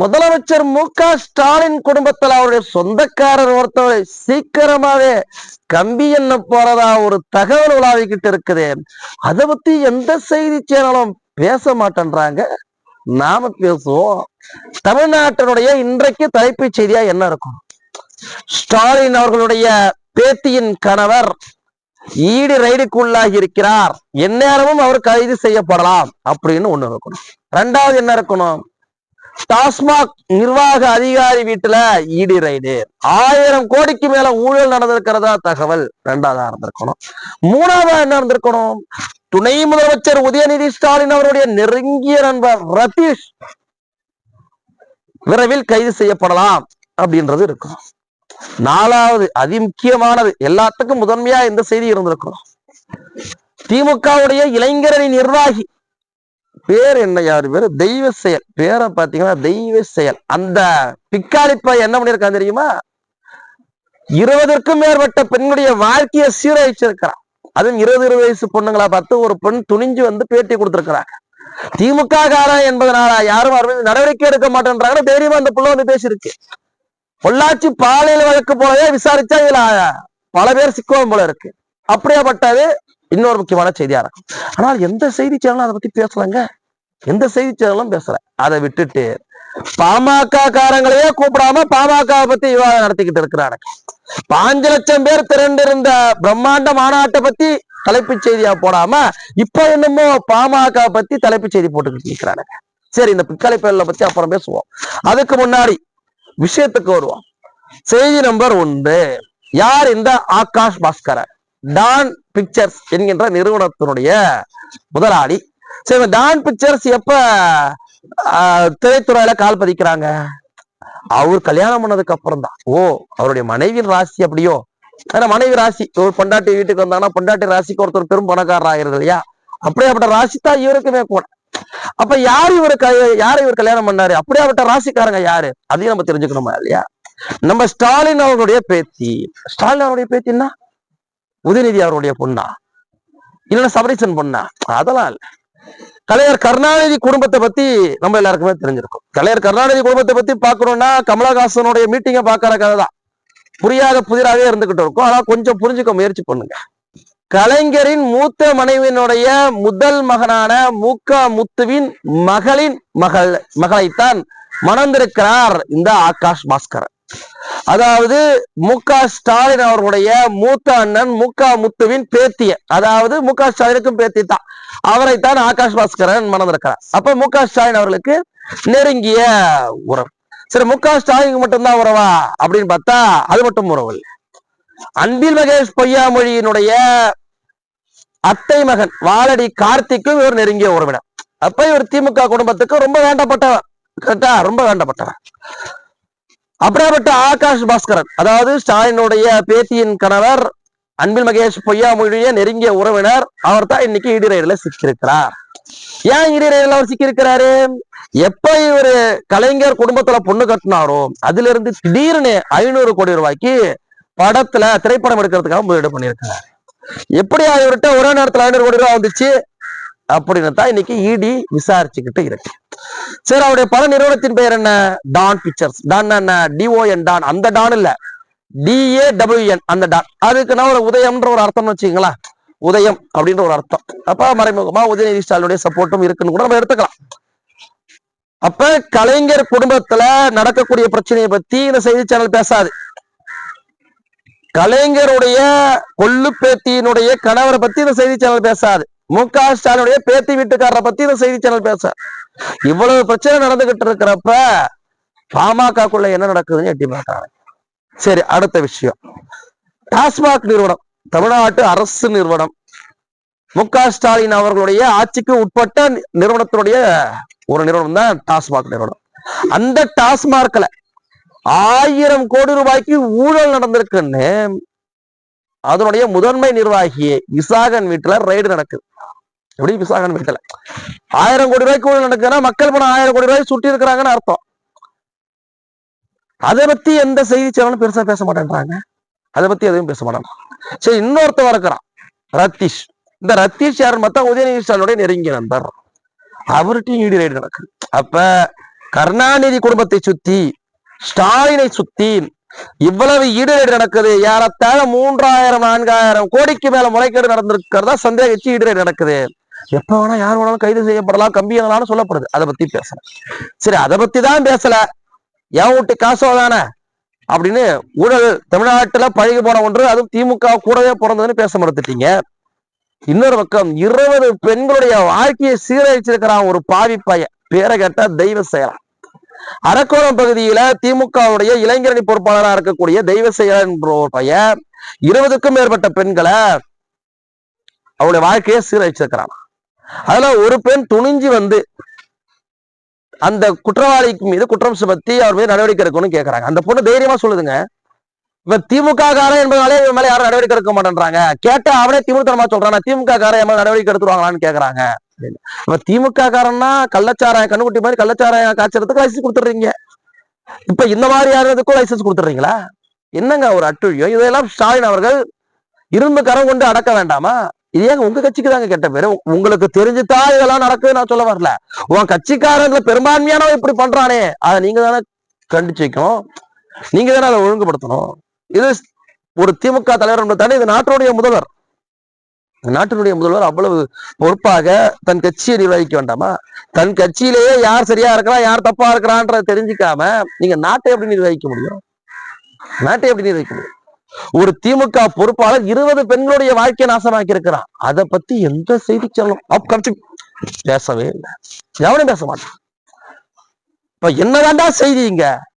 முதலமைச்சர் மு க ஸ்டாலின் குடும்பத்துல அவருடைய சொந்தக்காரர் ஒருத்தவரை சீக்கிரமாவே கம்பி என்ன போறதா ஒரு தகவல் உலாவிக்கிட்டு இருக்குது. அதை பத்தி எந்த செய்தி சேனலும் பேச மாட்டேன்றாங்க. நாம பேசுவோம். தமிழ்நாட்டினுடைய இன்றைக்கு தலைப்புச் செய்தியா என்ன இருக்கும்? ஸ்டாலின் அவர்களுடைய பேத்தியின் கணவர் ஈடு ரைடுக்கு உள்ளாகி இருக்கிறார். எந்நேரமும் அவர் கைது செய்யப்படலாம் அப்படின்னு ஒண்ணு இருக்கணும். ரெண்டாவது என்ன இருக்கணும்? டாஸ்மாக் நிர்வாக அதிகாரி வீட்டுல இடி ரைடு. ஆயிரம் கோடிக்கு மேல ஊழல் நடந்திருக்கிறதா தகவல் ரெண்டாவதா இருந்திருக்கணும். மூணாவதா என்ன இருந்திருக்கணும்? துணை முதலமைச்சர் உதயநிதி ஸ்டாலின் அவருடைய நெருங்கிய நண்பர் ரதீஷ் விரைவில் கைது செய்யப்படலாம் அப்படின்றது இருக்கும். நாலாவது அதி முக்கியமானது எல்லாத்துக்கும் முதன்மையா இந்த செய்தி இருந்திருக்கும். திமுகவுடைய இளைஞரணி நிர்வாகி பேர் என்ன யாரு பேரு? தெய்வ செயல். பேரை பாத்தீங்கன்னா தெய்வ செயல். அந்த பிக்காளிப்ப என்ன பண்ணிருக்கான் தெரியுமா? இருபதற்கும் மேற்பட்ட பெண்களுடைய வாழ்க்கையை சீரழிச்சிருக்கிறான். அதுவும் இருபது இருபது வயசு பொண்ணுங்களா பார்த்து ஒரு பெண் துணிஞ்சு வந்து பேட்டி கொடுத்திருக்கிறாங்க. திமுக காரன் என்பதனால யாரும் அவர் நடவடிக்கை எடுக்க மாட்டேன்றாங்கன்னு தைரியமா அந்த புள்ள வந்து பேசியிருக்கு. பொள்ளாச்சி பாலியல் வழக்கு போலவே விசாரிச்சா இதுல பல பேர் சிக்குவோம் போல இருக்கு. அப்படியாப்பட்டது இன்னொரு முக்கியமான செய்தியா இருக்கும் ஆனால் எந்த செய்தி சேனலும் அதை பத்தி பேசலங்க. எந்த செய்தி சேனலும் பேசல. அதை விட்டுட்டு பாமக காரங்களையே கூப்பிடாம பாமக பத்தி விவாதம் நடத்திக்கிட்டு இருக்கிறாங்க. பாஞ்சு லட்சம் பேர் திரண்டிருந்த பிரம்மாண்ட மாநாட்டை பத்தி தலைப்புச் செய்தியா போடாம இப்ப என்னமோ பாமக பத்தி தலைப்புச் செய்தி போட்டுக்கிட்டு இருக்கிறாங்க. சரி இந்த பிக்காலை பேர்ல பத்தி அப்புறம் பேசுவோம். அதுக்கு முன்னாடி விஷயத்துக்கு வருவோம். செய்தி நம்பர் ஒன்று. யார் இந்த ஆகாஷ் பாஸ்கரன்? டான் பிக்சர்ஸ் என்கின்ற நிறுவனத்தினுடைய முதலாளி. சரி இந்த டான் பிக்சர்ஸ் எப்ப திரைத்துறையில கால் பதிக்கிறாங்க? அவர் கல்யாணம் பண்ணதுக்கு அப்புறம் தான். ஓ அவருடைய மனைவியின் ராசி அப்படியோ? ஏன்னா மனைவி ராசி ஒரு பொண்டாட்டி வீட்டுக்கு வந்தாங்கன்னா பொண்டாட்டி ராசிக்கு ஒருத்தர் பெரும் பணக்காரர் ஆகிறது இல்லையா? அப்படியாப்பட்ட ராசி தான் இவருக்குமே கூட. அப்ப யார் இவரு க- யாரை இவர் கல்யாணம் பண்ணாரு? அப்படியாப்பட்ட ராசிக்காரங்க யாரு? அதையும் நம்ம தெரிஞ்சுக்கணுமா இல்லையா? நம்ம ஸ்டாலின் அவர்களுடைய பேத்தி. ஸ்டாலின் அவருடைய பேத்தின்னா உதயநிதி அவருடைய பொண்ணா? இல்லைன்னா சபரீசன் பொண்ணா? அதெல்லாம் இல்ல. கலைஞர் கருணாநிதி குடும்பத்தை பத்தி நம்ம எல்லாருக்குமே தெரிஞ்சிருக்கும். கலைஞர் கருணாநிதி குடும்பத்தை பத்தி பாக்கணும்னா கமலஹாசனுடைய மீட்டிங்கை பாக்குற கதை தான். புரியாத புதிராகவே இருந்துகிட்டு இருக்கும். ஆனா கொஞ்சம் புரிஞ்சுக்க முயற்சி பண்ணுங்க. கலைஞரின் மூத்த மனைவியினுடைய முதல் மகனான மூக்க முத்துவின் மகளின் மகள் மகளைத்தான் மணந்திருக்கிறார் இந்த ஆகாஷ் பாஸ்கர் அதாவது மு க ஸ்டாலின் அவர்களுடைய மூத்த அண்ணன் மு க முத்துவின் பேத்திய அதாவது மு க ஸ்டாலினுக்கும் பேத்தி தான். அவரைத்தான் ஆகாஷ் பாஸ்கரன் மணந்திருக்கிறார் அப்ப மு க ஸ்டாலின் அவர்களுக்கு நெருங்கிய உறவு. சரி மு க ஸ்டாலினுக்கு மட்டும்தான் உறவா அப்படின்னு பார்த்தா அது மட்டும் உறவு இல்லை. அன்பில் மகேஷ் பொய்யாமொழியினுடைய அத்தை மகன் வாலடி கார்த்திக்கும் இவர் நெருங்கிய உறவினர். அப்ப இவர் திமுக குடும்பத்துக்கு ரொம்ப வேண்டப்பட்டவன் கரெக்டா ரொம்ப வேண்டப்பட்டவன் அப்படியாப்பட்ட ஆகாஷ் பாஸ்கரன் அதாவது ஸ்டாலினுடைய பேத்தியின் கணவர் அன்பில் மகேஷ் பொய்யாமொழிய நெருங்கிய உறவினர் அவர் தான் இன்னைக்கு இடி சிக்கியிருக்கிறார். ஏன் இடி அவர் சிக்கியிருக்கிறாரு? எப்ப இவரு கலைஞர் குடும்பத்துல பொண்ணு கட்டினாரோ அதுல இருந்து திடீர்னு ஐநூறு கோடி ரூபாய்க்கு படத்துல திரைப்படம் எடுக்கிறதுக்காக முதலீடு பண்ணியிருக்கிறார். எப்படி இவர்கிட்ட ஒரே நேரத்துல ஐநூறு கோடி ரூபாய் வந்துச்சு? அப்படின்னு தான் இன்னைக்கு இடி விசாரிச்சுக்கிட்டு இருக்கு. சரி அவருடைய பல நிறுவனத்தின் பெயர் என்ன? டான் பிக்சர்ஸ் டான் என்ன? டிஓஎன் டான் அந்த டான் இல்ல. டிஏ டபிள்யூஎன் அந்த டான் அதுக்கு நான் ஒரு உதயம்ன்ற ஒரு அர்த்தம்னு வச்சுக்கீங்களா உதயம் அப்படின்ற ஒரு அர்த்தம். அப்ப மறைமுகமா உதயநிதி ஸ்டாலினுடைய சப்போர்ட்டும் இருக்குன்னு கூட நம்ம எடுத்துக்கலாம். அப்ப கலைஞர் குடும்பத்துல நடக்கக்கூடிய பிரச்சனையை பத்தி இந்த செய்தி சேனல் பேசாது. கலைஞருடைய கொள்ளு பேத்தியினுடைய கணவரை பத்தி இந்த செய்தி சேனல் பேசாது. மு க ஸ்டாலினுடைய பேத்தி வீட்டுக்காரரை பத்தி இந்த செய்தி சேனல் பேச. இவ்வளவு பிரச்சனை நடந்துகிட்டு இருக்கிறப்ப பாமகக்குள்ள என்ன நடக்குதுன்னு எட்டி பார்க்கறாங்க சரி அடுத்த விஷயம். டாஸ்மாக் நிறுவனம் தமிழ்நாட்டு அரசு நிறுவனம் மு க ஸ்டாலின் அவர்களுடைய ஆட்சிக்கு உட்பட்ட நிறுவனத்தினுடைய ஒரு நிறுவனம் தான் டாஸ்மாக் நிறுவனம். அந்த டாஸ்மார்க்ல ஆயிரம் கோடி ரூபாய்க்கு ஊழல் நடந்திருக்குன்னு அதனுடைய முதன்மை நிர்வாகி விசாகன் வீட்டுல ரைடு நடக்குது. எப்படி விசாகன் வீட்டுல ஆயிரம் கோடி ரூபாய்க்கு ஊழல் நடக்குதுன்னா மக்கள் பணம் ஆயிரம் கோடி ரூபாய் சுட்டி இருக்கிறாங்கன்னு அர்த்தம். அதை பத்தி எந்த செய்தி சேனலும் பெருசா பேச மாட்டேன்றாங்க. அதை பத்தி எதுவும் பேச மாட்டாங்க. சரி இன்னொருத்தவன் இருக்கிறான் ரத்தீஷ். இந்த ரத்தீஷ் யாருன்னு பார்த்தா உதயநிதி ஸ்டாலினுடைய நெருங்கிய நண்பர். அவர்கிட்டையும் ஈடு ரைடு நடக்குது அப்ப கருணாநிதி குடும்பத்தை சுத்தி ஸ்டாலினை சுத்தி இவ்வளவு ஈடுபாடு நடக்குது. ஏறத்தாழ மூன்றாயிரம் நான்காயிரம் கோடிக்கு மேல முறைகேடு நடந்திருக்கிறதா சந்தேகிச்சு ஈடுபாடு நடக்குது. எப்ப வேணா யார் வேணாலும் கைது செய்யப்படலாம் கம்பி எதனாலும் சொல்லப்படுது. அதை பத்தி பேசுறேன் சரி அதை பத்தி தான் பேசல. என் வீட்டு காசோ தானே? அப்படின்னு ஊழல் தமிழ்நாட்டுல பழகி போன ஒன்று அதுவும் திமுக கூடவே பிறந்ததுன்னு பேச மறுத்துட்டீங்க. இன்னொரு பக்கம் இருபது பெண்களுடைய வாழ்க்கையை சீரழிச்சிருக்கிறான் ஒரு பாவி பையன். பேரை கேட்டா தெய்வ செயலா அரக்கோணம் பகுதியில திமுகவுடைய இளைஞரணி பொறுப்பாளராக இருக்கக்கூடிய தெய்வ செயலன் என்ற ஒரு பையன் இருபதுக்கும் மேற்பட்ட பெண்களை அவளுடைய வாழ்க்கையை சீரழிச்சிருக்கிறான். அதுல ஒரு பெண் துணிஞ்சு வந்து அந்த குற்றவாளிக்கு மீது குற்றம் சுமத்தி அவர் மீது நடவடிக்கை எடுக்கணும்னு கேக்குறாங்க. அந்த பொண்ணு தைரியமா சொல்லுதுங்க. இவன் திமுக காரன் என்பதாலே இவன் மேல யாரும் நடவடிக்கை எடுக்க மாட்டேன்றாங்க. கேட்டா அவனே திமுக சொல்றான் திமுக காரன் என் மேல நடவடிக்கை எடுத்துருவாங்களான்னு கேக்குறாங்க. இப்ப திமுக காரன்னா கள்ளச்சாராயம் கண்ணுக்குட்டி மாதிரி கள்ளச்சாராயம் காய்ச்சறதுக்கு லைசன்ஸ் கொடுத்துறீங்க இப்ப இந்த மாதிரி யாருக்கும் லைசன்ஸ் கொடுத்துறீங்களா என்னங்க ஒரு அட்டுழியம்? இதெல்லாம் ஸ்டாலின் அவர்கள் இரும்பு கரம் கொண்டு அடக்க வேண்டாமா? இது ஏங்க உங்க கட்சிக்கு தாங்க கெட்ட பேரு? உங்களுக்கு தெரிஞ்சுதான் இதெல்லாம் நடக்குது நான் சொல்ல வரல. உன் கட்சிக்காரங்கள பெரும்பான்மையானவன் இப்படி பண்றானே. அதை நீங்க தானே கண்டிச்சு வைக்கணும் நீங்க தானே அதை ஒழுங்குபடுத்தணும். இது ஒரு திமுக தலைவர் தானே இது நாட்டுடைய முதல்வர். நாட்டினுடைய முதல்வர் அவ்வளவு பொறுப்பாக தன் கட்சியை நிர்வகிக்க வேண்டாமா? தன் கட்சியிலேயே யார் சரியா இருக்கிறா யார் தப்பா இருக்கிறான்றத தெரிஞ்சுக்காம நீங்க நாட்டை எப்படி நிர்வகிக்க முடியும்? நாட்டை எப்படி நிர்வகிக்க முடியும்? ஒரு திமுக பொறுப்பாளர் இருபது பெண்களுடைய வாழ்க்கையை நாசமாக்கி இருக்கிறான் அதை பத்தி எந்த செய்தி சொல்லும் பேசவே இல்லை. எவனும் பேச மாட்டான். இப்ப என்னதான்டா செய்திங்க